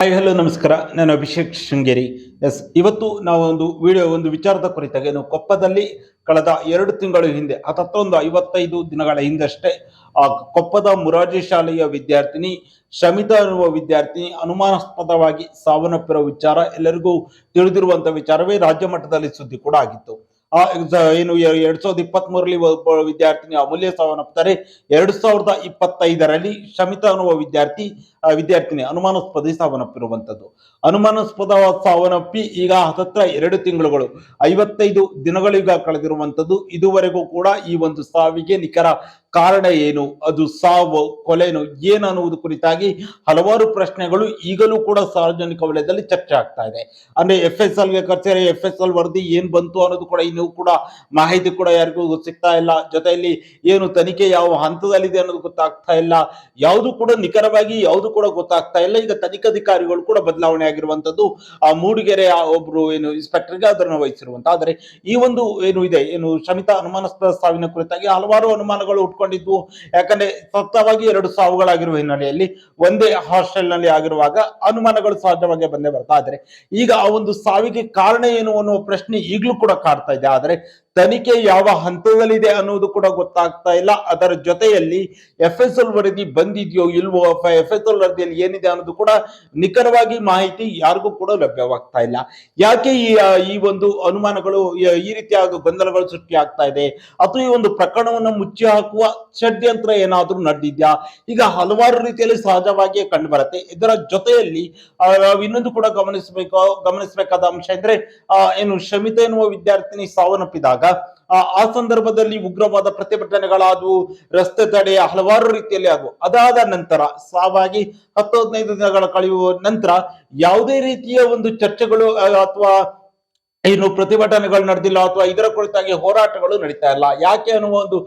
Hi hello ನಮಸ್ಕಾರ. ನಾನು Abhishek Sringeri. S ಇವತ್ತು ನಾವು ಒಂದು ವಿಡಿಯೋ ಒಂದು ವಿಚಾರದ ಕುರಿತಾಗಿ ನಾವು ಕೊಪ್ಪದಲ್ಲಿ ಕಳೆದ ಎರಡು ತಿಂಗಳ ಹಿಂದೆ ಅಥವಾ ಒಂದು ಐವತ್ತೈದು ದಿನಗಳ ಹಿಂದಷ್ಟೇ, ಆ ಕೊಪ್ಪದ ಮುರಾರ್ಜಿ ಶಾಲೆಯ ವಿದ್ಯಾರ್ಥಿನಿ, ಶಮಿತಾ ಅನ್ನುವ ವಿದ್ಯಾರ್ಥಿನಿ ಅನುಮಾನಾಸ್ಪದವಾಗಿ ಸಾವನ್ನಪ್ಪಿರೋ ವಿಚಾರ ಎಲ್ಲರಿಗೂ ತಿಳಿದಿರುವಂತಹ ವಿಚಾರವೇ ರಾಜ್ಯ ಮಟ್ಟದಲ್ಲಿ ಸುದ್ದಿ ಕೂಡ ಆಗಿತ್ತು. ಏನು ಎರಡ್ ಸಾವಿರದ ಇಪ್ಪತ್ತ್ ಮೂರರಲ್ಲಿ ಒಬ್ಬ ವಿದ್ಯಾರ್ಥಿನಿ ಅಮೂಲ್ಯ ಸಾವನ್ನಪ್ತಾರೆ ಎರಡ್ ಸಾವಿರದ ಇಪ್ಪತ್ತೈದರಲ್ಲಿ ಶಮಿತಾ ಅನ್ನುವ ವಿದ್ಯಾರ್ಥಿ ವಿದ್ಯಾರ್ಥಿನಿ ಅನುಮಾನಾಸ್ಪದ ಸಾವನ್ನಪ್ಪಿರುವಂತದ್ದು ಅನುಮಾನಾಸ್ಪದ ಸಾವನ್ನಪ್ಪಿ ಈಗ ಹತ್ತತ್ರ ಎರಡು ತಿಂಗಳುಗಳು, ಐವತ್ತೈದು ದಿನಗಳೀಗ ಕಳೆದಿರುವಂತದ್ದು ಇದುವರೆಗೂ ಕೂಡ ಈ ಒಂದು ಸಾವಿಗೆ ನಿಖರ ಕಾರಣ ಏನು? ಅದು ಸಾವು, ಕೊಲೆನು ಏನು ಅನ್ನುವುದು ಕುರಿತಾಗಿ ಹಲವಾರು ಪ್ರಶ್ನೆಗಳು ಈಗಲೂ ಕೂಡ ಸಾರ್ವಜನಿಕ ವಲಯದಲ್ಲಿ ಚರ್ಚೆ ಆಗ್ತಾ ಇದೆ. ಅಂದ್ರೆ ಎಫ್ ಎಸ್ ಎಲ್ಗೆ ಕಚೇರಿ ಎಫ್ ಎಸ್ ಎಲ್ ವರದಿ ಏನ್ ಬಂತು ಅನ್ನೋದು ಕೂಡ ಇನ್ನೂ ಕೂಡ ಮಾಹಿತಿ ಕೂಡ ಯಾರಿಗೂ ಸಿಗ್ತಾ ಇಲ್ಲ. ಜೊತೆಯಲ್ಲಿ ಏನು ತನಿಖೆ ಯಾವ ಹಂತದಲ್ಲಿದೆ ಅನ್ನೋದು ಗೊತ್ತಾಗ್ತಾ ಇಲ್ಲ. ಯಾವುದು ಕೂಡ ನಿಖರವಾಗಿ ಯಾವುದು ಕೂಡ ಗೊತ್ತಾಗ್ತಾ ಇಲ್ಲ. ಈಗ ತನಿಖಾಧಿಕಾರಿಗಳು ಕೂಡ ಬದಲಾವಣೆ ಆಗಿರುವಂತದ್ದು ಆ ಮೂಡಿಗೆರೆ ಒಬ್ರು ಏನು ಇನ್ಸ್ಪೆಕ್ಟರ್ಗೆ ಅದನ್ನು ವಹಿಸಿರುವಂತ. ಆದರೆ ಈ ಒಂದು ಏನು ಇದೆ, ಏನು ಶಮಿತಾ ಅನುಮಾನಸ್ಪದ ಸಾವಿನ ಕುರಿತಾಗಿ ಹಲವಾರು ಅನುಮಾನಗಳು ಉಟ್ಕೊಂಡಿದ್ವು ಯಾಕಂದ್ರೆ ಸತ್ತವಾಗಿ ಎರಡು ಸಾವುಗಳಾಗಿರುವ ಹಿನ್ನೆಲೆಯಲ್ಲಿ ಒಂದೇ ಹಾಸ್ಟೆಲ್ನಲ್ಲಿ ಆಗಿರುವಾಗ ಅನುಮಾನಗಳು ಸಹಜವಾಗಿ ಬಂದೇ ಬರ್ತಾ ಆದ್ರೆ ಈಗ ಆ ಒಂದು ಸಾವಿಗೆ ಕಾರಣ ಏನು ಅನ್ನುವ ಪ್ರಶ್ನೆ ಈಗಲೂ ಕೂಡ ಕಾಡ್ತಾ ಇದೆ. ಆದ್ರೆ ತನಿಖೆ ಯಾವ ಹಂತದಲ್ಲಿದೆ ಅನ್ನೋದು ಕೂಡ ಗೊತ್ತಾಗ್ತಾ ಇಲ್ಲ. ಅದರ ಜೊತೆಯಲ್ಲಿ ಎಫ್ ಎಸ್ ಎಲ್ ವರದಿ ಬಂದಿದೆಯೋ ಇಲ್ವೋ ಎಫ್ ಎಸ್ ಎಲ್ ವರದಿಯಲ್ಲಿ ಏನಿದೆ ಅನ್ನೋದು ಕೂಡ ನಿಖರವಾಗಿ ಮಾಹಿತಿ ಯಾರಿಗೂ ಕೂಡ ಲಭ್ಯವಾಗ್ತಾ ಇಲ್ಲ. ಯಾಕೆ ಈ ಈ ಒಂದು ಅನುಮಾನಗಳು, ಈ- ರೀತಿಯಾದ ಗೊಂದಲಗಳು ಸೃಷ್ಟಿ ಆಗ್ತಾ ಇದೆ? ಅಥವಾ ಈ ಒಂದು ಪ್ರಕರಣವನ್ನು ಮುಚ್ಚಿ ಹಾಕುವ ಷಡ್ಯಂತ್ರ ಏನಾದ್ರೂ ನಡೆದಿದ್ಯಾ? ಈಗ ಹಲವಾರು ರೀತಿಯಲ್ಲಿ ಸಹಜವಾಗಿಯೇ ಕಂಡು ಬರುತ್ತೆ ಇದರ ಜೊತೆಯಲ್ಲಿ ಇನ್ನೊಂದು ಕೂಡ ಗಮನಿಸಬೇಕು, ಗಮನಿಸಬೇಕಾದ ಅಂಶ ಅಂದ್ರೆ ಏನು ಶಮಿತ ಎನ್ನುವ ವಿದ್ಯಾರ್ಥಿನಿ ಸಾವನ್ನಪ್ಪಿದಾಗ ಆ ಆ ಸಂದರ್ಭದಲ್ಲಿ ಉಗ್ರವಾದ ಪ್ರತಿಭಟನೆಗಳಾದವು, ರಸ್ತೆ ತಡೆ ಹಲವಾರು ರೀತಿಯಲ್ಲಿ ಆದವು. ಅದಾದ ನಂತರ, ಸಾವಾಗಿ ಹತ್ತು ಹದಿನೈದು ದಿನಗಳ ಕಳೆಯುವ ನಂತರ, ಯಾವುದೇ ರೀತಿಯ ಒಂದು ಚರ್ಚೆಗಳು ಅಥವಾ ಏನು ಪ್ರತಿಭಟನೆಗಳು ನಡೆದಿಲ್ಲ ಅಥವಾ ಇದರ ಕುರಿತಾಗಿ ಹೋರಾಟಗಳು ನಡೀತಾ ಇಲ್ಲ. ಯಾಕೆ ಅನ್ನುವ ಒಂದು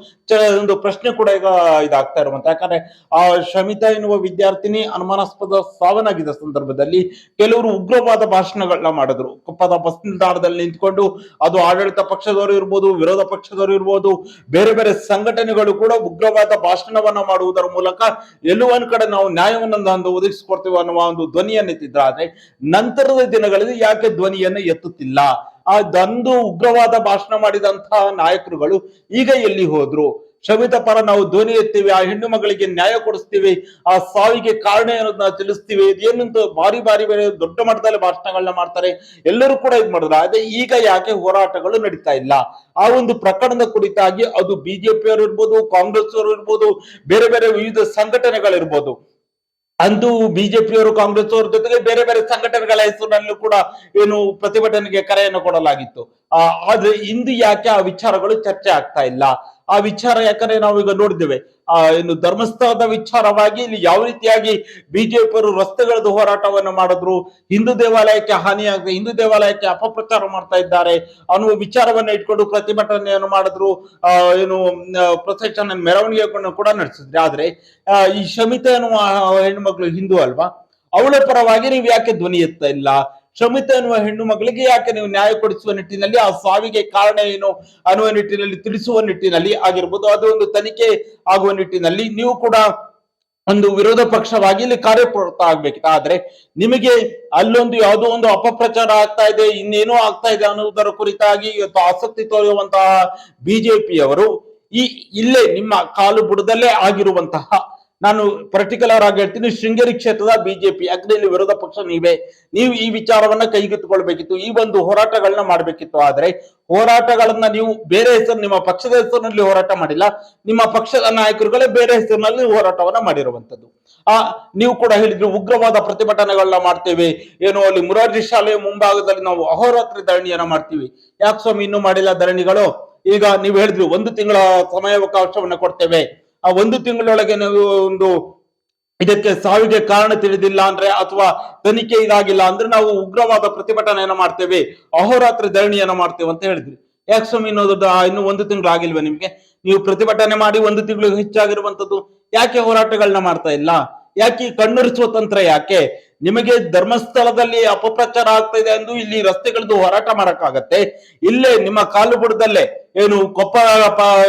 ಒಂದು ಪ್ರಶ್ನೆ ಕೂಡ ಈಗ ಇದಾಗ್ತಾ ಇರುವಂತ. ಯಾಕಂದ್ರೆ, ಆ, ಶಮಿತಾ ಎನ್ನುವ ವಿದ್ಯಾರ್ಥಿನಿ ಅನುಮಾನಾಸ್ಪದ ಸಾವನ್ನಾಗಿದ್ದ ಸಂದರ್ಭದಲ್ಲಿ ಕೆಲವರು ಉಗ್ರವಾದ ಭಾಷಣಗಳನ್ನ ಮಾಡಿದ್ರು. ಕೊಪ್ಪದ ಬಸ್ ನಿಲ್ದಾಣದಲ್ಲಿ ನಿಂತ್ಕೊಂಡು ಅದು ಆಡಳಿತ ಪಕ್ಷದವರು ಇರ್ಬೋದು, ವಿರೋಧ ಪಕ್ಷದವರು ಇರ್ಬೋದು, ಬೇರೆ ಬೇರೆ ಸಂಘಟನೆಗಳು ಕೂಡ ಉಗ್ರವಾದ ಭಾಷಣವನ್ನ ಮಾಡುವುದರ ಮೂಲಕ ಎಲ್ಲೋ ಕಡೆ ನಾವು ನ್ಯಾಯವನ್ನು ಒಂದು ಒದಗಿಸಿಕೊಡ್ತೀವಿ ಅನ್ನುವ ಒಂದು ಧ್ವನಿಯನ್ನು ಎತ್ತಿದ್ರ ಆದ್ರೆ, ನಂತರದ ದಿನಗಳಲ್ಲಿ ಯಾಕೆ ಧ್ವನಿಯನ್ನು ಎತ್ತುತ್ತಿಲ್ಲ? ಆ ದಂದು ಉಗ್ರವಾದ ಭಾಷಣ ಮಾಡಿದಂತಹ ನಾಯಕರುಗಳು ಈಗ ಎಲ್ಲಿ ಹೋದ್ರು? ಶಮಿತ ಪರ ನಾವು ಧ್ವನಿ ಎತ್ತೀವಿ ಆ ಹೆಣ್ಣು ಮಗಳಿಗೆ ನ್ಯಾಯ ಕೊಡಿಸ್ತೀವಿ ಆ ಸಾವಿಗೆ ಕಾರಣ ಅನ್ನೋದನ್ನ ತಿಳಿಸ್ತೀವಿ ಏನಂತ ಬಾರಿ ಬಾರಿ ಬೇರೆ ದೊಡ್ಡ ಮಟ್ಟದಲ್ಲಿ ಭಾಷಣಗಳನ್ನ ಮಾಡ್ತಾರೆ, ಎಲ್ಲರೂ ಕೂಡ ಇದ್ ಮಾಡಿದ್ರು. ಆದ್ರೆ ಈಗ ಯಾಕೆ ಹೋರಾಟಗಳು ನಡೀತಾ ಇಲ್ಲ? ಆ ಒಂದು ಪ್ರಕರಣದ ಕುರಿತಾಗಿ ಅದು ಬಿಜೆಪಿಯವರು ಇರ್ಬೋದು ಕಾಂಗ್ರೆಸ್ ಅವರು ಇರ್ಬೋದು, ಬೇರೆ ಬೇರೆ ವಿವಿಧ ಸಂಘಟನೆಗಳಿರ್ಬೋದು. ಅಂದು ಬಿಜೆಪಿಯವರು ಕಾಂಗ್ರೆಸ್ ಅವರ ಜೊತೆಗೆ ಬೇರೆ ಬೇರೆ ಸಂಘಟನೆಗಳ ಹೆಸರಿನಲ್ಲೂ ಕೂಡ ಏನು ಪ್ರತಿಭಟನೆಗೆ ಕರೆಯನ್ನು ಕೊಡಲಾಗಿತ್ತು. ಆದ್ರೆ ಇಂದು ಯಾಕೆ ಆ ವಿಚಾರಗಳು ಚರ್ಚೆ ಆಗ್ತಾ ಇಲ್ಲ? ಆ ವಿಚಾರ ಯಾಕಂದ್ರೆ ನಾವು ಈಗ ನೋಡಿದ್ದೇವೆ. ಆ ಏನು ಧರ್ಮಸ್ಥಳದ ವಿಚಾರವಾಗಿ ಇಲ್ಲಿ ಯಾವ ರೀತಿಯಾಗಿ ಬಿಜೆಪಿಯವರು ರಸ್ತೆಗಳದ್ದು ಹೋರಾಟವನ್ನು ಮಾಡಿದ್ರು, ಹಿಂದೂ ದೇವಾಲಯಕ್ಕೆ ಹಾನಿಯಾಗಿದೆ ಹಿಂದೂ ದೇವಾಲಯಕ್ಕೆ ಅಪಪ್ರಚಾರ ಮಾಡ್ತಾ ಇದ್ದಾರೆ ಅನ್ನುವ ವಿಚಾರವನ್ನ ಇಟ್ಕೊಂಡು ಪ್ರತಿಭಟನೆಯನ್ನು ಮಾಡಿದ್ರು. ಆ, ಏನು ಪ್ರೊಸೆಕ್ಷನ್ ಮೆರವಣಿಗೆಗಳನ್ನು ಕೂಡ ನಡೆಸಿದ್ರಿ. ಆದ್ರೆ ಈ ಶಮಿತ ಅನ್ನುವ ಹೆಣ್ಮಕ್ಳು ಹಿಂದೂ ಅಲ್ವಾ? ಅವಳ ಪರವಾಗಿ ನೀವು ಯಾಕೆ ಧ್ವನಿ ಎತ್ತಾ ಇಲ್ಲ? ಶಮಿತ ಎನ್ನುವ ಹೆಣ್ಣು ಮಗಳಿಗೆ ಯಾಕೆ ನೀವು ನ್ಯಾಯ ಕೊಡಿಸುವ ನಿಟ್ಟಿನಲ್ಲಿ? ಆ ಸಾವಿಗೆ ಕಾರಣ ಏನು? ಅನ್ನುವ ನಿಟ್ಟಿನಲ್ಲಿ, ತಿಳಿಸುವ ನಿಟ್ಟಿನಲ್ಲಿ ಆಗಿರ್ಬೋದು. ಅದು ಒಂದು ತನಿಖೆ ಆಗುವ ನಿಟ್ಟಿನಲ್ಲಿ. ನೀವು ಕೂಡ ಒಂದು ವಿರೋಧ ಪಕ್ಷವಾಗಿ ಇಲ್ಲಿ ಕಾರ್ಯಪ್ರವೃತ್ತ ಆಗ್ಬೇಕಿತ್ತು. ಆದ್ರೆ ನಿಮಗೆ ಅಲ್ಲೊಂದು ಯಾವುದೋ ಒಂದು ಅಪಪ್ರಚಾರ ಆಗ್ತಾ ಇದೆ, ಇನ್ನೇನೋ ಆಗ್ತಾ ಇದೆ ಅನ್ನೋದರ ಕುರಿತಾಗಿ ಇವತ್ತು ಆಸಕ್ತಿ ತೋರುವಂತಹ ಬಿಜೆಪಿಯವರು ಈ ಇಲ್ಲೇ ನಿಮ್ಮ ಕಾಲು ಬುಡದಲ್ಲೇ ಆಗಿರುವಂತಹ ನಾನು ಪರ್ಟಿಕ್ಯುಲರ್ ಆಗಿ ಹೇಳ್ತೀನಿ, ಶೃಂಗೇರಿ ಕ್ಷೇತ್ರದ ಬಿಜೆಪಿ ಇಲ್ಲಿ ವಿರೋಧ ಪಕ್ಷ ನೀವೇ. ನೀವು ಈ ವಿಚಾರವನ್ನ ಕೈಗೆತ್ತಿಕೊಳ್ಬೇಕಿತ್ತು, ಈ ಒಂದು ಹೋರಾಟಗಳನ್ನ ಮಾಡ್ಬೇಕಿತ್ತು. ಆದ್ರೆ ಹೋರಾಟಗಳನ್ನ ನೀವು ಬೇರೆ ಹೆಸರು, ನಿಮ್ಮ ಪಕ್ಷದ ಹೆಸರಿನಲ್ಲಿ ಹೋರಾಟ ಮಾಡಿಲ್ಲ, ನಿಮ್ಮ ಪಕ್ಷದ ನಾಯಕರುಗಳೇ ಬೇರೆ ಹೆಸರಿನಲ್ಲಿ ಹೋರಾಟವನ್ನ ಮಾಡಿರುವಂತದ್ದು ಆ, ನೀವು ಕೂಡ ಹೇಳಿದ್ರು, ಉಗ್ರವಾದ ಪ್ರತಿಭಟನೆಗಳನ್ನ ಮಾಡ್ತೇವೆ. ಏನು ಅಲ್ಲಿ ಮುರಾರ್ಜಿ ಶಾಲೆಯ ಮುಂಭಾಗದಲ್ಲಿ ನಾವು ಅಹೋರಾತ್ರಿ ಧರಣಿಯನ್ನ ಮಾಡ್ತೀವಿ. ಯಾಕೆ ಸ್ವಾಮಿ, ಇನ್ನೂ ಮಾಡಿಲ್ಲ ಧರಣಿಗಳು? ಈಗ ನೀವು ಹೇಳಿದ್ರು, ಒಂದು ತಿಂಗಳ ಸಮಯಾವಕಾಶವನ್ನ ಕೊಡ್ತೇವೆ. ಆ ಒಂದು ತಿಂಗಳೊಳಗೆ ನಾವು ಒಂದು ಇದಕ್ಕೆ ಸಾವಿಗೆ ಕಾರಣ ತಿಳಿದಿಲ್ಲ ಅಂದ್ರೆ ಅಥವಾ ತನಿಖೆ ಇದಾಗಿಲ್ಲ ಅಂದ್ರೆ ನಾವು ಉಗ್ರವಾದ ಪ್ರತಿಭಟನೆಯನ್ನ ಮಾಡ್ತೇವೆ, ಅಹೋರಾತ್ರಿ ಧರಣಿಯನ್ನ ಮಾಡ್ತೇವೆ ಅಂತ ಹೇಳಿದ್ರಿ. ಯಾಕೆ ಸ್ವಾಮಿ ಇನ್ನೊಂದು ಇನ್ನು ಒಂದು ತಿಂಗಳು ಆಗಿಲ್ವಾ ನಿಮ್ಗೆ? ನೀವು ಪ್ರತಿಭಟನೆ ಮಾಡಿ ಒಂದು ತಿಂಗಳು ಹೆಚ್ಚಾಗಿರುವಂತದ್ದು ಯಾಕೆ ಹೋರಾಟಗಳನ್ನ ಮಾಡ್ತಾ ಇಲ್ಲ? ಯಾಕೆ ಕಣ್ಣರಿಸುವ ತಂತ್ರ ಯಾಕೆ? ನಿಮಗೆ ಧರ್ಮಸ್ಥಳದಲ್ಲಿ ಅಪಪ್ರಚಾರ ಆಗ್ತಾ ಇದೆ ಎಂದು ಇಲ್ಲಿ ರಸ್ತೆಗಳದ್ದು ಹೋರಾಟ ಮಾಡಕ್ಕಾಗತ್ತೆ? ಇಲ್ಲೇ ನಿಮ್ಮ ಕಾಲು ಬುಡದಲ್ಲೇ ಏನು ಕೊಪ್ಪ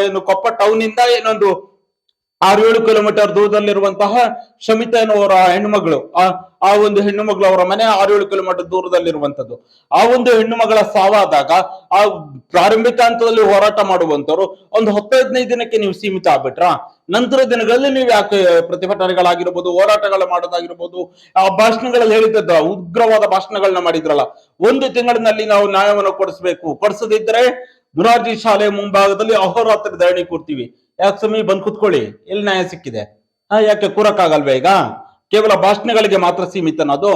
ಏನು ಕೊಪ್ಪ ಟೌನ್ ಇಂದ ಏನೊಂದು ಆರು ಏಳು ಕಿಲೋಮೀಟರ್ ದೂರದಲ್ಲಿರುವಂತಹ ಶಮಿತ ಎನ್ನುವರ ಹೆಣ್ಣುಮಗಳು. ಆ ಆ ಒಂದು ಹೆಣ್ಣು ಮಗಳು ಅವರ ಮನೆ ಆರು ಏಳು ಕಿಲೋಮೀಟರ್ ದೂರದಲ್ಲಿರುವಂತದ್ದು ಆ ಒಂದು ಹೆಣ್ಣು ಮಗಳ ಸಾವಾದಾಗ ಆ ಪ್ರಾರಂಭಿಕ ಹಂತದಲ್ಲಿ ಹೋರಾಟ ಮಾಡುವಂತವ್ರು ಒಂದು ಹತ್ತು ಹದಿನೈದು ದಿನಕ್ಕೆ ನೀವು ಸೀಮಿತ ಆಗ್ಬಿಟ್ರಾ? ನಂತರ ದಿನಗಳಲ್ಲಿ ನೀವು ಯಾಕೆ ಪ್ರತಿಭಟನೆಗಳಾಗಿರ್ಬೋದು, ಹೋರಾಟಗಳು ಮಾಡೋದಾಗಿರ್ಬೋದು, ಆ ಭಾಷಣಗಳಲ್ಲಿ ಹೇಳಿದ್ದದ್ದು ಉಗ್ರವಾದ ಭಾಷಣಗಳನ್ನ ಮಾಡಿದ್ರಲ್ಲ, ಒಂದು ತಿಂಗಳಿನಲ್ಲಿ ನಾವು ನ್ಯಾಯವನ್ನು ಕೊಡಿಸ್ಬೇಕು. ಕೊಡಿಸದಿದ್ರೆ ದುರಾರ್ಜಿ ಶಾಲೆ ಮುಂಭಾಗದಲ್ಲಿ ಅಹೋರಾತ್ರಿ ಧರಣಿ ಕೂರ್ತೀವಿ ಯಾಕೆ ಸ್ವಾಮಿ ಬಂದ್ ಕುತ್ಕೊಳ್ಳಿ? ಎಲ್ಲಿ ನ್ಯಾಯ ಸಿಕ್ಕಿದೆ? ಹಾ, ಯಾಕೆ ಕೂರಕ್ಕಾಗಲ್ವೇ ಈಗ? ಕೇವಲ ಭಾಷಣಗಳಿಗೆ ಮಾತ್ರ ಸೀಮಿತನದು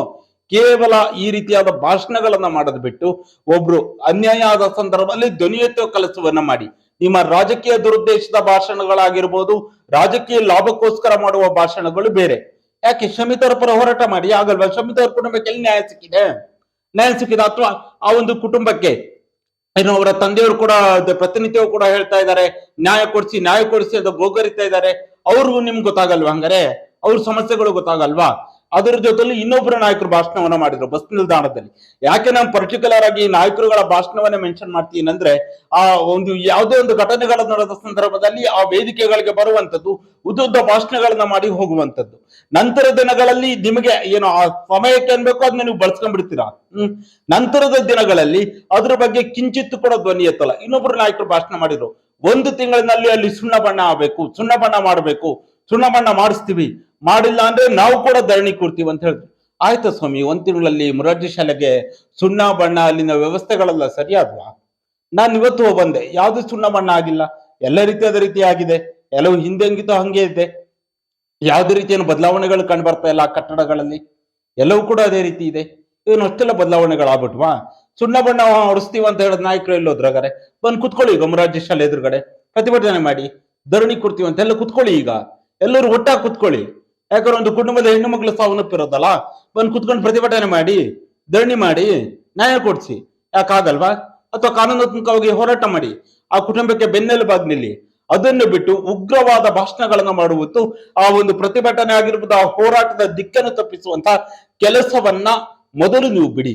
ಕೇವಲ ಈ ರೀತಿಯಾದ ಭಾಷಣಗಳನ್ನ ಮಾಡೋದು ಬಿಟ್ಟು ಒಬ್ರು ಅನ್ಯಾಯ ಆದ ಸಂದರ್ಭದಲ್ಲಿ ಧ್ವನಿ ಎತ್ತುವ ಕೆಲಸವನ್ನ ಮಾಡಿ. ನಿಮ್ಮ ರಾಜಕೀಯ ದುರುದ್ದೇಶದ ಭಾಷಣಗಳಾಗಿರ್ಬೋದು, ರಾಜಕೀಯ ಲಾಭಕ್ಕೋಸ್ಕರ ಮಾಡುವ ಭಾಷಣಗಳು ಬೇರೆ. ಯಾಕೆ ಶಮಿತರ ಪರ ಹೋರಾಟ ಮಾಡಿ? ಆಗಲ್ವಾ? ಶಮಿತರ ಕುಟುಂಬಕ್ಕೆ ಎಲ್ಲಿ ನ್ಯಾಯ ಸಿಕ್ಕಿದೆ? ನ್ಯಾಯ ಸಿಕ್ಕಿದೆ ಅಥವಾ ಆ ಒಂದು ಕುಟುಂಬಕ್ಕೆ? ಇನ್ನು ಅವರ ತಂದೆಯವರು ಕೂಡ ಪ್ರತಿನಿತ್ಯವೂ ಕೂಡ ಹೇಳ್ತಾ ಇದ್ದಾರೆ, ನ್ಯಾಯ ಕೊಡಿಸಿ ನ್ಯಾಯ ಕೊಡಿಸಿ ಅಂತ ಗೋಗರಿತಾ ಇದ್ದಾರೆ. ಅವ್ರಿಗೂ ನಿಮ್ಗೆ ಗೊತ್ತಾಗಲ್ವಾ ಹಂಗಾರೆ? ಅವ್ರ ಸಮಸ್ಯೆಗಳು ಗೊತ್ತಾಗಲ್ವಾ? ಅದರ ಜೊತೆಲಿ ಇನ್ನೊಬ್ಬರ ನಾಯಕರು ಭಾಷಣವನ್ನ ಮಾಡಿದ್ರು, ಬಸ್ ನಿಲ್ದಾಣದಲ್ಲಿ. ಯಾಕೆ ನಾನು ಪರ್ಟಿಕ್ಯುಲರ್ ಆಗಿ ನಾಯಕರುಗಳ ಭಾಷಣವನ್ನ ಮೆನ್ಷನ್ ಮಾಡ್ತೀನಿ ಅಂದ್ರೆ ಆ ಒಂದು ಯಾವುದೇ ಒಂದು ಘಟನೆಗಳ ನಡೆದ ಸಂದರ್ಭದಲ್ಲಿ ಆ ವೇದಿಕೆಗಳಿಗೆ ಬರುವಂತದ್ದು ಉದ್ದುದ್ದ ಭಾಷಣಗಳನ್ನ ಮಾಡಿ ಹೋಗುವಂತದ್ದು ನಂತರ ದಿನಗಳಲ್ಲಿ ನಿಮಗೆ ಏನು ಆ ಸಮಯಕ್ಕೆ ಅನ್ಬೇಕು ಅದನ್ನ ನೀವು ಬಳಸ್ಕೊಂಡ್ಬಿಡ್ತೀರಾ? ಹ್ಮ್. ನಂತರದ ದಿನಗಳಲ್ಲಿ ಅದ್ರ ಬಗ್ಗೆ ಕಿಂಚಿತ್ತು ಕೂಡ ಧ್ವನಿ ಎತ್ತಲ್ಲ. ಇನ್ನೊಬ್ರು ನಾಯಕರು ಭಾಷಣ ಮಾಡಿದ್ರು. ಒಂದು ತಿಂಗಳಿನಲ್ಲಿ ಅಲ್ಲಿ ಸುಣ್ಣ ಬಣ್ಣ ಆಗ್ಬೇಕು, ಸುಣ್ಣ ಬಣ್ಣ ಮಾಡಬೇಕು, ಸುಣ್ಣ ಬಣ್ಣ ಮಾಡಿಸ್ತೀವಿ. ಮಾಡಿಲ್ಲ ಅಂದ್ರೆ ನಾವು ಕೂಡ ಧರಣಿ ಕೊಡ್ತೀವಿ ಅಂತ ಹೇಳಿದ್ರು. ಆಯ್ತಾ ಸ್ವಾಮಿ, ಒಂದ್ ತಿಂಗಳಲ್ಲಿ ಮುರಾರ್ಜಿ ಶಾಲೆಗೆ ಸುಣ್ಣ, ಬಣ್ಣ ಅಲ್ಲಿನ ವ್ಯವಸ್ಥೆಗಳೆಲ್ಲ ಸರಿಯಾದ್ವಾ? ನಾನು ಇವತ್ತು ಬಂದೆ. ಯಾವ್ದು ಸುಣ್ಣ, ಬಣ್ಣ ಆಗಿಲ್ಲ? ಎಲ್ಲ ರೀತಿಯಾದ ರೀತಿ ಆಗಿದೆ. ಎಲ್ಲವು ಹಿಂದೆ ಹೆಂಗಿತ್ತೋ ಹಂಗೆ ಇದೆ. ಯಾವ್ದು ರೀತಿಯ ಬದಲಾವಣೆಗಳು ಕಂಡು ಬರ್ತಾ ಇಲ್ಲ ಕಟ್ಟಡಗಳಲ್ಲಿ. ಎಲ್ಲವೂ ಕೂಡ ಅದೇ ರೀತಿ ಇದೆ. ಏನು ಅಷ್ಟೆಲ್ಲ ಬದಲಾವಣೆಗಳಾಗ್ಬಿಟ್ವಾ? ಸುಣ್ಣ, ಬಣ್ಣ ಹೊಡಿಸ್ತೀವಿ ಅಂತ ಹೇಳಿದ ನಾಯಕರು ಎಲ್ಲೋದ್ರಾಗಾರೆ ಬಂದು ಕುತ್ಕೊಳ್ಳಿ ಈಗ ಮುರಾರ್ಜಿ ಶಾಲೆ ಎದುರುಗಡೆ. ಪ್ರತಿಭಟನೆ ಮಾಡಿ. ಧರಣಿ ಕೊಡ್ತೀವಿ ಅಂತ. ಎಲ್ಲ ಕುತ್ಕೊಳ್ಳಿ ಈಗ. ಎಲ್ಲರೂ ಒಟ್ಟಾಗಿ ಕುತ್ಕೊಳ್ಳಿ. ಯಾಕಂದ್ರೆ ಒಂದು ಕುಟುಂಬದ ಹೆಣ್ಣು ಮಕ್ಕಳು ಸಾವನ್ನಪ್ಪಿರೋದಲ್ಲ ಬಂದು ಕುತ್ಕೊಂಡು ಪ್ರತಿಭಟನೆ ಮಾಡಿ, ಧರಣಿ ಮಾಡಿ, ನ್ಯಾಯ ಕೊಡಿಸಿ. ಯಾಕಾಗಲ್ವಾ ಅಥವಾ ಕಾನೂನಾತ್ಮಕವಾಗಿ ಹೋರಾಟ ಮಾಡಿ. ಆ ಕುಟುಂಬಕ್ಕೆ ಬೆನ್ನೆಲುಬಾಗಿ ನಿಲ್ಲಿ. ಅದನ್ನು ಬಿಟ್ಟು ಉಗ್ರವಾದ ಭಾಷಣಗಳನ್ನು ಮಾಡುವುದು ಆ ಒಂದು ಪ್ರತಿಭಟನೆ ಆಗಿರ್ಬೋದು, ಆ ಹೋರಾಟದ ದಿಕ್ಕನ್ನು ತಪ್ಪಿಸುವಂತ ಕೆಲಸವನ್ನ ಮೊದಲು ನೀವು ಬಿಡಿ.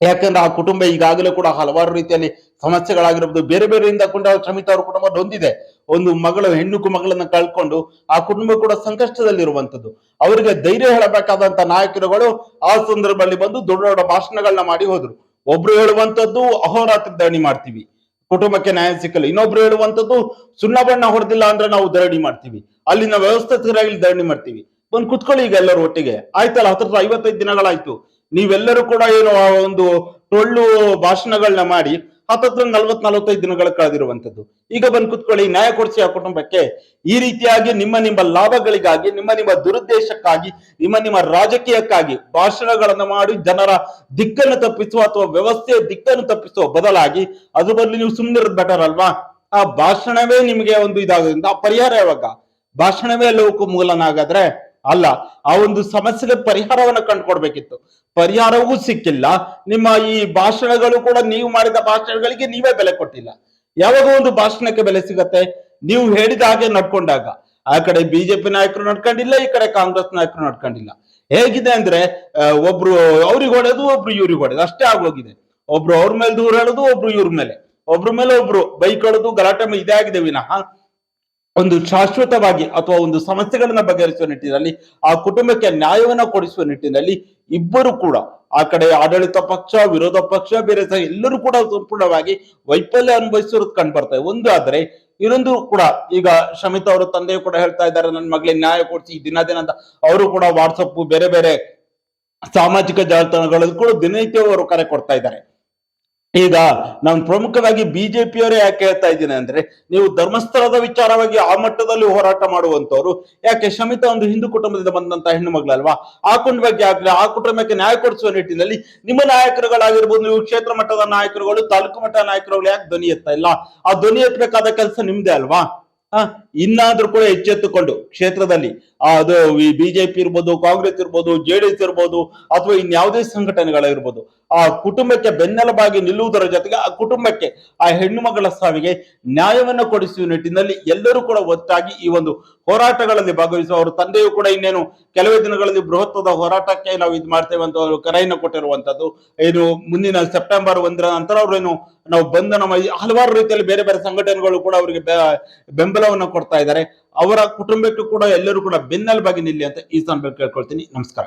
ಯಾಕಂದ್ರೆ ಆ ಕುಟುಂಬ ಈಗಾಗಲೇ ಕೂಡ ಹಲವಾರು ರೀತಿಯಲ್ಲಿ ಸಮಸ್ಯೆಗಳಾಗಿರಬಹುದು ಬೇರೆ ಬೇರೆಯಿಂದ ಕೊಂಡ ಶ್ರಮಿತ ಅವ್ರ ಕುಟುಂಬ ನೊಂದಿದೆ ಒಂದು ಮಗಳು, ಹೆಣ್ಣು ಮಗಳನ್ನ ಕಳ್ಕೊಂಡು ಆ ಕುಟುಂಬ ಕೂಡ ಸಂಕಷ್ಟದಲ್ಲಿರುವಂತದ್ದು ಅವರಿಗೆ ಧೈರ್ಯ ಹೇಳಬೇಕಾದಂತ ನಾಯಕರುಗಳು ಆ ಸಂದರ್ಭದಲ್ಲಿ ಬಂದು ದೊಡ್ಡ ದೊಡ್ಡ ಭಾಷಣಗಳನ್ನ ಮಾಡಿ ಹೋದ್ರು. ಒಬ್ರು ಹೇಳುವಂತದ್ದು ಅಹೋರಾತ್ರಿ ಧರಣಿ ಮಾಡ್ತೀವಿ. ಕುಟುಂಬಕ್ಕೆ ನ್ಯಾಯ ಸಿಕ್ಕಲ್ಲ. ಇನ್ನೊಬ್ರು ಹೇಳುವಂತದ್ದು ಸುಣ್ಣ ಬಣ್ಣ ಹೊಡೆದಿಲ್ಲ ಅಂದ್ರೆ ನಾವು ಧರಣಿ ಮಾಡ್ತೀವಿ. ಅಲ್ಲಿನ ವ್ಯವಸ್ಥೆ ಸರಿಯಾಗಿ ಧರಣಿ ಮಾಡ್ತೀವಿ. ಬಂದ್ ಕುತ್ಕೊಳ್ಳಿ ಈಗ ಎಲ್ಲರೂ ಒಟ್ಟಿಗೆ. ಆಯ್ತಲ್ಲ ಹತ್ರ ಐವತ್ತೈದು ದಿನಗಳಾಯ್ತು. ನೀವೆಲ್ಲರೂ ಕೂಡ ಏನು ಆ ಒಂದು ಟೊಳ್ಳು ಭಾಷಣಗಳನ್ನ ಮಾಡಿ ಹತ್ತತ್ರ ನಲ್ವತ್ ನಲವತ್ತೈದು ದಿನಗಳ ಕಳೆದಿರುವಂತದ್ದು ಈಗ ಬಂದ್ ಕುತ್ಕೊಳ್ಳಿ, ನ್ಯಾಯ ಕೊಡಿಸಿ ಆ ಕುಟುಂಬಕ್ಕೆ ಈ ರೀತಿಯಾಗಿ ನಿಮ್ಮ ನಿಮ್ಮ ಲಾಭಗಳಿಗಾಗಿ, ನಿಮ್ಮ ನಿಮ್ಮ ದುರುದ್ದೇಶಕ್ಕಾಗಿ, ನಿಮ್ಮ ನಿಮ್ಮ ರಾಜಕೀಯಕ್ಕಾಗಿ ಭಾಷಣಗಳನ್ನು ಮಾಡಿ ಜನರ ದಿಕ್ಕನ್ನು ತಪ್ಪಿಸುವ ಅಥವಾ ವ್ಯವಸ್ಥೆಯ ದಿಕ್ಕನ್ನು ತಪ್ಪಿಸುವ ಬದಲಾಗಿ ಅದು ಬದಲು ನೀವು ಸುಮ್ಮನೆ ಬೆಟರ್ ಅಲ್ವಾ? ಆ ಭಾಷಣವೇ ನಿಮಗೆ ಒಂದು ಇದಾಗೋದ್ರಿಂದ ಪರಿಹಾರ ಯಾವಾಗ? ಭಾಷಣವೇ ಲೋಕ ಮೂಲನಾಗಾದ್ರೆ ಅಲ್ಲ, ಆ ಒಂದು ಸಮಸ್ಯೆಗೆ ಪರಿಹಾರವನ್ನ ಕಂಡುಕೊಡ್ಬೇಕಿತ್ತು. ಪರಿಹಾರವೂ ಸಿಕ್ಕಿಲ್ಲ. ನಿಮ್ಮ ಈ ಭಾಷಣಗಳು ಕೂಡ ನೀವು ಮಾಡಿದ ಭಾಷಣಗಳಿಗೆ ನೀವೇ ಬೆಲೆ ಕೊಟ್ಟಿಲ್ಲ. ಯಾವಾಗ ಒಂದು ಭಾಷಣಕ್ಕೆ ಬೆಲೆ ಸಿಗತ್ತೆ? ನೀವು ಹೇಳಿದ ಹಾಗೆ ನಡ್ಕೊಂಡಾಗ. ಆ ಕಡೆ ಬಿಜೆಪಿ ನಾಯಕರು ನಡ್ಕೊಂಡಿಲ್ಲ, ಈ ಕಡೆ ಕಾಂಗ್ರೆಸ್ ನಾಯಕರು ನಡ್ಕೊಂಡಿಲ್ಲ. ಹೇಗಿದೆ ಅಂದ್ರೆ ಒಬ್ರು ಅವ್ರಿಗೆ ಹೊಡೆದು ಒಬ್ರು ಇವ್ರಿಗೆ ಹೊಡೆದು ಅಷ್ಟೇ ಆಗೋಗಿದೆ. ಒಬ್ರು ಅವ್ರ ಮೇಲೆ ದೂರ ಹೇಳೋದು ಒಬ್ರು ಇವ್ರ ಮೇಲೆ. ಒಬ್ರ ಮೇಲೆ ಒಬ್ರು ಬೈಕ್ ಹೊಡೆದು ಗಲಾಟೆ ಇದೇ ಆಗಿದೆ ವಿನಃ. ಒಂದು ಶಾಶ್ವತವಾಗಿ ಅಥವಾ ಒಂದು ಸಮಸ್ಯೆಗಳನ್ನ ಬಗೆಹರಿಸುವ ನಿಟ್ಟಿನಲ್ಲಿ, ಆ ಕುಟುಂಬಕ್ಕೆ ನ್ಯಾಯವನ್ನ ಕೊಡಿಸುವ ನಿಟ್ಟಿನಲ್ಲಿ ಇಬ್ಬರು ಕೂಡ, ಆ ಕಡೆ ಆಡಳಿತ ಪಕ್ಷ, ವಿರೋಧ ಪಕ್ಷ, ಬೇರೆ ಸಹ ಎಲ್ಲರೂ ಕೂಡ ಸಂಪೂರ್ಣವಾಗಿ ವೈಫಲ್ಯ ಅನುಭವಿಸಿರೋದು ಕಂಡು ಬರ್ತಾರೆ ಒಂದು ಆದ್ರೆ, ಇನ್ನೊಂದು ಕೂಡ, ಈಗ ಶಮಿತಾ ಅವರ ತಂದೆಯು ಕೂಡ ಹೇಳ್ತಾ ಇದ್ದಾರೆ, ನನ್ನ ಮಗಳಿಗೆ ನ್ಯಾಯ ಕೊಡಿಸಿ, ದಿನ ದಿನ ಅಂತ. ಅವರು ಕೂಡ ವಾಟ್ಸಪ್ ಬೇರೆ ಬೇರೆ ಸಾಮಾಜಿಕ ಜಾಲತಾಣಗಳಲ್ಲಿ ಕೂಡ ದಿನನಿತ್ಯ ಅವರು ಕರೆ ಕೊಡ್ತಾ ಇದ್ದಾರೆ. ಈಗ ನಾನು ಪ್ರಮುಖವಾಗಿ ಬಿಜೆಪಿಯವರೇ ಯಾಕೆ ಹೇಳ್ತಾ ಇದ್ದೀನಿ ಅಂದ್ರೆ ನೀವು ಧರ್ಮಸ್ಥಳದ ವಿಚಾರವಾಗಿ ಆ ಮಟ್ಟದಲ್ಲಿ ಹೋರಾಟ ಮಾಡುವಂತವ್ರು ಯಾಕೆ ಶಮಿತಾ ಒಂದು ಹಿಂದೂ ಕುಟುಂಬದಿಂದ ಬಂದಂತ ಹೆಣ್ಣು ಮಗಳಲ್ವಾ? ಆ ಕುಟುಂಬಕ್ಕೆ ಆಗ್ಲಿ, ಆ ಕುಟುಂಬಕ್ಕೆ ನ್ಯಾಯ ಕೊಡಿಸುವ ನಿಟ್ಟಿನಲ್ಲಿ ನಿಮ್ಮ ನಾಯಕರುಗಳಾಗಿರ್ಬೋದು, ನೀವು ಕ್ಷೇತ್ರ ಮಟ್ಟದ ನಾಯಕರುಗಳು, ತಾಲೂಕು ಮಟ್ಟದ ನಾಯಕರುಗಳು ಯಾಕೆ ಧ್ವನಿ ಎತ್ತಾ ಇಲ್ಲ? ಆ ಧ್ವನಿ ಎತ್ತಬೇಕಾದ ಕೆಲಸ ನಿಮ್ದೇ ಅಲ್ವಾ? ಆ ಇನ್ನಾದ್ರೂ ಕೂಡ ಎಚ್ಚೆತ್ತುಕೊಂಡು ಕ್ಷೇತ್ರದಲ್ಲಿ ಅದು ಈ ಬಿಜೆಪಿ ಇರ್ಬೋದು, ಕಾಂಗ್ರೆಸ್ ಇರ್ಬೋದು ಜೆಡಿಎಸ್ ಇರ್ಬೋದು, ಅಥವಾ ಇನ್ಯಾವುದೇ ಸಂಘಟನೆಗಳಿರ್ಬೋದು, ಆ ಕುಟುಂಬಕ್ಕೆ ಬೆನ್ನೆಲುಬಾಗಿ ನಿಲ್ಲುವುದರ ಜೊತೆಗೆ ಆ ಕುಟುಂಬಕ್ಕೆ ಆ ಹೆಣ್ಣು ಮಗಳ ಸಾವಿಗೆ ನ್ಯಾಯವನ್ನು ಕೊಡಿಸುವ ನಿಟ್ಟಿನಲ್ಲಿ ಎಲ್ಲರೂ ಕೂಡ ಒತ್ತಾಗಿ ಈ ಒಂದು ಹೋರಾಟಗಳಲ್ಲಿ ಭಾಗವಹಿಸುವ ಅವರ ತಂದೆಯು ಕೂಡ ಇನ್ನೇನು ಕೆಲವೇ ದಿನಗಳಲ್ಲಿ ಬೃಹತ್ವದ ಹೋರಾಟಕ್ಕೆ ನಾವು ಇದು ಮಾಡ್ತೇವೆ ಅಂತ ಅವರು ಕರೆಯನ್ನು ಕೊಟ್ಟಿರುವಂತದ್ದು. ಏನು ಮುಂದಿನ ಸೆಪ್ಟೆಂಬರ್ ಒಂದರ ನಂತರ ಅವರೇನು ನಾವು ಬಂಧನ ಹಲವಾರು ರೀತಿಯಲ್ಲಿ ಬೇರೆ ಬೇರೆ ಸಂಘಟನೆಗಳು ಕೂಡ ಅವರಿಗೆ ಬೆಂಬಲವನ್ನು ಕೊಡ್ತಾ ಇದ್ದಾರೆ. ಅವರ ಕುಟುಂಬಕ್ಕೂ ಕೂಡ ಎಲ್ಲರೂ ಕೂಡ ಬೆನ್ನೆಲುಬಾಗಿ ನಿಲ್ಲಿ ಅಂತ ಈ ಸಂದರ್ಭ ಕೇಳ್ಕೊಳ್ತೀನಿ. ನಮಸ್ಕಾರ.